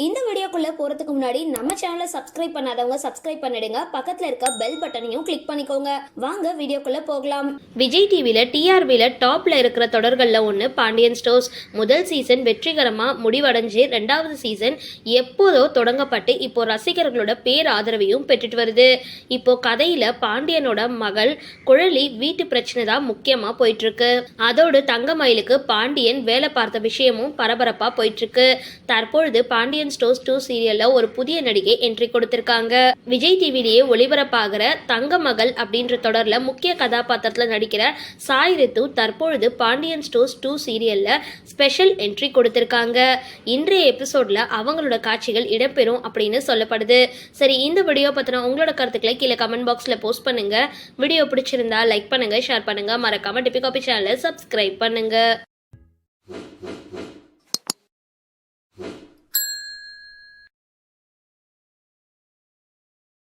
இந்த வீடியோக்குள்ள போறதுக்கு முன்னாடி நம்ம சேனலை சப்ஸ்கிரைப் பண்ணாதவங்க சப்ஸ்கிரைப் பண்ணிடுங்க. பக்கத்துல இருக்க பெல் பட்டனையும் கிளிக் பண்ணிக்கோங்க. வாங்க வீடியோக்குள்ள போகலாம். விஜய் டிவியில் டிஆர்பியில் டாப்பில் இருக்கிற தொடர்களில் ஒன்று பாண்டியன் ஸ்டோர்ஸ் முதல் சீசன் வெற்றிகரமாக முடிவடைஞ்சு ரெண்டாவது சீசன் எப்போதோ தொடங்கப்பட்டு இப்போ ரசிகர்களோட பேர் ஆதரவையும் பெற்றுட்டு வருது. இப்போ கதையில் பாண்டியனோட மகள் குழலி வீட்டு பிரச்சனை தான் முக்கியமாக போயிட்டுருக்கு. அதோடு தங்கமயிலுக்கு பாண்டியன் வேலை பார்த்த விஷயமும் பரபரப்பாக போயிட்டுருக்கு. தற்பொழுது பாண்டியன் பாண்டியன் ஸ்டோர்ஸ் டூ சீரியலில் ஒரு புதிய நடிகை என்ட்ரி கொடுத்திருக்காங்க. விஜய் டிவிலேயே ஒளிபரப்பாகிற தங்க மகள் அப்படின்ற தொடர்ல முக்கிய கதாபாத்திரத்துல நடிக்கிற சாய் ரித்து தற்பொழுது பாண்டியன் ஸ்டோர்ஸ் டூ சீரியல்ல ஸ்பெஷல் என்ட்ரி கொடுத்திருக்காங்க. இன்றைய எபிசோட்ல அவங்களோட காட்சிகள் இடம்பெறும் அப்படின்னு சொல்லப்படுது. சரி இந்த வீடியோ பத்தின உங்களோட கருத்துக்களை கீழே கமெண்ட் பாக்ஸ்ல போஸ்ட் பண்ணுங்க. வீடியோ பிடிச்சிருந்தா லைக் பண்ணுங்க ஷேர் பண்ணுங்க. மறக்காம டிபி காபி சேனலை சப்ஸ்கிரைப் பண்ணுங்க.